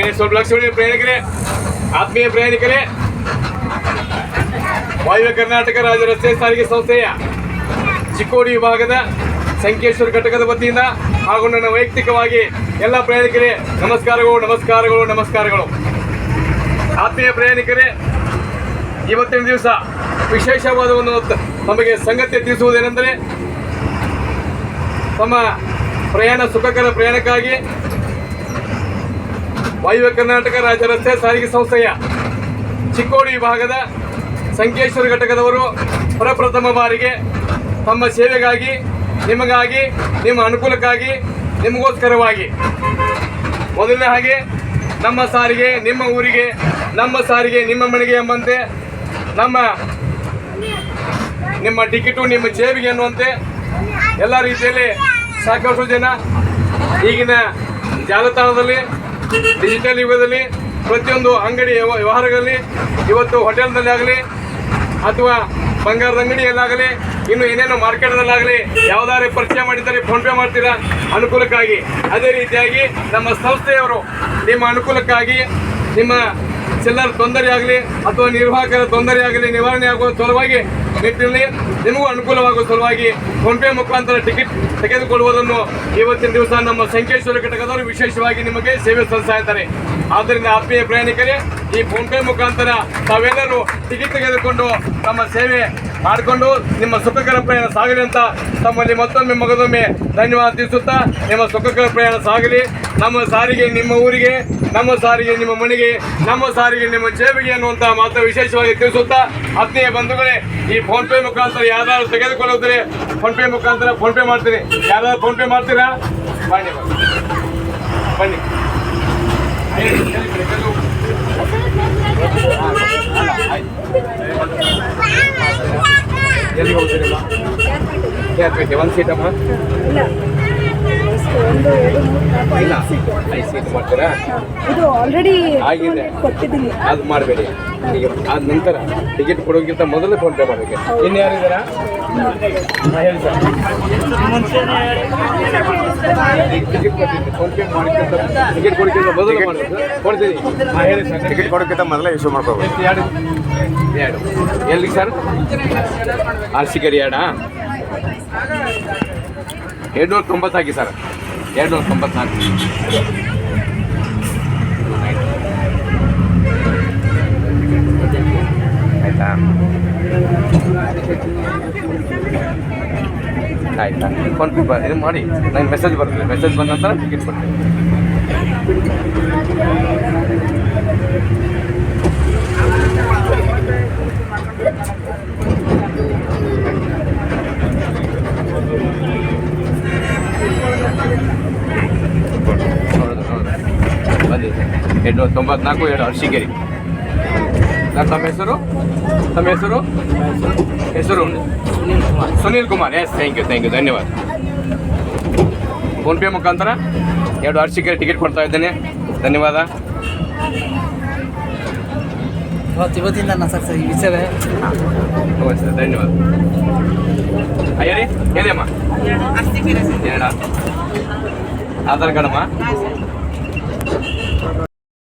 ಕಡೆ ಸ್ವಲ್ಪ ಪ್ರಯಾಣಿಕರೇ ಆತ್ಮೀಯ ಪ್ರಯಾಣಿಕರೇ ವಾಯುವ್ಯ ಕರ್ನಾಟಕ ರಾಜ್ಯ ರಸ್ತೆ ಸಾರಿಗೆ ಸಂಸ್ಥೆಯ ಚಿಕ್ಕೋಡಿ ವಿಭಾಗದ ಸಂಕೇಶ್ವರ ಘಟಕದ ವತಿಯಿಂದ ಹಾಗೂ ನನ್ನ ವೈಯಕ್ತಿಕವಾಗಿ ಎಲ್ಲ ಪ್ರಯಾಣಿಕರೇ ನಮಸ್ಕಾರಗಳು ನಮಸ್ಕಾರಗಳು ನಮಸ್ಕಾರಗಳು. ಆತ್ಮೀಯ ಪ್ರಯಾಣಿಕರೇ ಇವತ್ತಿನ ದಿವಸ ವಿಶೇಷವಾದ ಒಂದು ನಮಗೆ ಸಂಗತಿ ತಿಳಿಸುವುದೇನೆಂದರೆ, ತಮ್ಮ ಪ್ರಯಾಣ ಸುಖಕರ ಪ್ರಯಾಣಕ್ಕಾಗಿ ವಾಯುವ್ಯ ಕರ್ನಾಟಕ ರಾಜ್ಯ ರಸ್ತೆ ಸಾರಿಗೆ ಸಂಸ್ಥೆಯ ಚಿಕ್ಕೋಡಿ ವಿಭಾಗದ ಸಂಕೇಶ್ವರ ಘಟಕದವರು ಪ್ರಪ್ರಥಮ ಬಾರಿಗೆ ತಮ್ಮ ಸೇವೆಗಾಗಿ, ನಿಮಗಾಗಿ, ನಿಮ್ಮ ಅನುಕೂಲಕ್ಕಾಗಿ, ನಿಮಗೋಸ್ಕರವಾಗಿ. ಮೊದಲನೇ ಹಾಗೆ ನಮ್ಮ ಸಾರಿಗೆ ನಿಮ್ಮ ಊರಿಗೆ, ನಮ್ಮ ಸಾರಿಗೆ ನಿಮ್ಮ ಮನೆಗೆ ಎಂಬಂತೆ ನಮ್ಮ ನಿಮ್ಮ ಟಿಕೆಟು, ನಿಮ್ಮ ಜೇಬಿಗೆ ಅನ್ನುವಂತೆ ಎಲ್ಲ ರೀತಿಯಲ್ಲಿ ಸಾಕಷ್ಟು ಜನ ಈಗಿನ ಜಾಲತಾಣದಲ್ಲಿ ಡಿಜಿಟಲ್ ಯುಗದಲ್ಲಿ ಪ್ರತಿಯೊಂದು ಅಂಗಡಿ ವ್ಯವಹಾರಗಳಲ್ಲಿ, ಇವತ್ತು ಹೋಟೆಲ್ನಲ್ಲಿ ಆಗಲಿ ಅಥವಾ ಬಂಗಾರದ ಅಂಗಡಿಯಲ್ಲಾಗಲಿ, ಇನ್ನು ಏನೇನು ಮಾರ್ಕೆಟ್ನಲ್ಲಾಗಲಿ, ಯಾವುದಾದ್ರೆ ಪರಿಚಯ ಮಾಡಿದ್ದಾರೆ ಫೋನ್ ಪೇ ಮಾಡ್ತೀರಾ? ಅನುಕೂಲಕ್ಕಾಗಿ. ಅದೇ ರೀತಿಯಾಗಿ ನಮ್ಮ ಸಂಸ್ಥೆಯವರು ನಿಮ್ಮ ಅನುಕೂಲಕ್ಕಾಗಿ ನಿಮ್ಮ ಚಿಲ್ಲರ್ ತೊಂದರೆ ಆಗಲಿ ಅಥವಾ ನಿರ್ವಾಹಕರ ತೊಂದರೆ ಆಗಲಿ ನಿವಾರಣೆ ಆಗುವ ಸಲುವಾಗಿ ನಿಟ್ಟಿನಲ್ಲಿ ನಿಮಗೂ ಅನುಕೂಲವಾಗುವ ಸಲುವಾಗಿ ಫೋನ್ ಪೇ ಮುಖಾಂತರ ಟಿಕೆಟ್ ತೆಗೆದುಕೊಳ್ಳುವುದನ್ನು ಇವತ್ತಿನ ದಿವಸ ನಮ್ಮ ಸಂಕೇಶ್ವರ ಘಟಕದವರು ವಿಶೇಷವಾಗಿ ನಿಮಗೆ ಸೇವೆ ಸಲ್ಲಿಸ್ತಾ ಇದ್ದಾರೆ. ಆದ್ದರಿಂದ ಆತ್ಮೀಯ ಪ್ರಯಾಣಿಕರೇ, ಈ ಫೋನ್ ಪೇ ಮುಖಾಂತರ ತಾವೆಲ್ಲರೂ ಟಿಕೆಟ್ ತೆಗೆದುಕೊಂಡು ತಮ್ಮ ಸೇವೆ ಮಾಡಿಕೊಂಡು ನಿಮ್ಮ ಸುಖಕರ ಪ್ರಯಾಣ ಸಾಗಲಿ ಅಂತ ತಮ್ಮಲ್ಲಿ ಮತ್ತೊಮ್ಮೆ ಮಗದೊಮ್ಮೆ ಧನ್ಯವಾದ ತಿಳಿಸುತ್ತಾ, ನಿಮ್ಮ ಸುಖಕರ ಪ್ರಯಾಣ ಸಾಗಲಿ. ನಮ್ಮ ಸಾರಿಗೆ ನಿಮ್ಮ ಊರಿಗೆ, ನಮ್ಮ ಸಾರಿಗೆ ನಿಮ್ಮ ಮನೆಗೆ, ನಮ್ಮ ಸಾರಿಗೆ ನಿಮ್ಮ ಜೇಬಿಗೆ ಅನ್ನುವಂಥ ಮಾತು ವಿಶೇಷವಾಗಿ ತಿಳಿಸುತ್ತಾ, ಆತ್ಮೀಯ ಬಂಧುಗಳೇ, ಈ ಫೋನ್ ಪೇ ಮುಖಾಂತರ ಯಾರು ತೆಗೆದುಕೊಳ್ಳುತ್ತೀರಿ ಫೋನ್ ಪೇ ಮುಖಾಂತರ ಫೋನ್ ಪೇ ಮಾಡ್ತೀನಿ. ಯಾರಾದ್ರು ಫೋನ್ ಪೇ ಮಾಡ್ತೀರಾ ಬನ್ನಿ. ಬನ್ನಿ. ಎಲ್ಲಿಗೆ ಹೋಗ್ತೀರಮ್ಮ ಒಂದು ಸೀಟಮ್ಮ ಒಂದು ಎರಡು ಮೂರು ನಾಲ್ಕು ಇಲ್ಲ. ಐದು ಸೀಟು ಐದು ಸೀಟ್ ಮಾಡ್ತೀರಾ? ಇದು ಆಲ್ರೆಡಿ ಆಗಿದೆ. ಕೊಟ್ಟಿದ್ದೀನಿ. ಅದು ಮಾಡಬೇಡಿ. ಈಗ ಆದ ನಂತರ ಟಿಕೆಟ್ ಕೊಡೋಕ್ಕಿಂತ ಮೊದಲು ಫೋನ್ ಪೇ ಮಾಡಬೇಕು. ಇನ್ನು ಯಾರಿದ್ದೀರಾ ಹೇಳಿ ಸರ್ ಟಿಕೆಟ್ ಫೋನ್ ಪೇ ಮಾಡಿಕ್ಕಿಂತ ಟಿಕೆಟ್ ಕೊಡೋಕ್ಕಿಂತ ಮೊದಲು ಮಾಡೋದು ಕೊಡ್ತೀನಿ. ಹಾಂ ಹೇಳಿ ಸರ್ ಟಿಕೆಟ್ ಕೊಡೋಕ್ಕಿಂತ ಮೊದಲೇ ಇಶ್ಯೂ ಮಾಡ್ಕೋಬೇಕು. ಎರಡು. ಎರಡು ಎಲ್ಲಿಗೆ ಸರ್ ಆರ್ಸಿಕರಿ ಎರಡಾ? ಎರಡ್ನೂರ ತೊಂಬತ್ತು ಹಾಕಿ ಸರ್ ಎರಡ್ನೂರ ತೊಂಬತ್ನಾಲ್ಕು ಆಯ್ತಾ? ಆಯ್ತಾ? ಫೋನ್ ಪೇ ಇದು ಮಾಡಿ. ನಂಗೆ ಮೆಸೇಜ್ ಬರ್ತದೆ. ಮೆಸೇಜ್ ಬಂದ ನಂತರ ಟಿಕೆಟ್ ಕೊಡ್ತೀನಿ. ನೋಡೋದು ಬಂದಿದೆ ಎಂಟುನೂರ ತೊಂಬತ್ನಾಲ್ಕು ಎರಡು ಅರ್ಶಿಗೆರಿ. ಸರ್ ತಮ್ಮ ಹೆಸರು? ತಮ್ಮ ಹೆಸರು? ಹೆಸರು? Sunil Kumar. Yes thank you thank you ಧನ್ಯವಾದ. ಫೋನ್ಪೇ ಮುಖಾಂತರ ಎರಡು ಅರ್ಶಿಗೆರಿ ಟಿಕೆಟ್ ಕೊಡ್ತಾ ಇದ್ದೇನೆ. ಧನ್ಯವಾದ. ಇವತ್ತು ಇವತ್ತಿಂದ ನಾ ಸರ್ ಸರ್ ಈ ವಿಷಯವೇ. ಸರ್ ಧನ್ಯವಾದ. ಅಯ್ಯರಿ ಹೇಳಿಯಮ್ಮ ಎರಡ ಆಧಾರ್ ಕಾರ್ಡ್ ಅಮ್ಮ.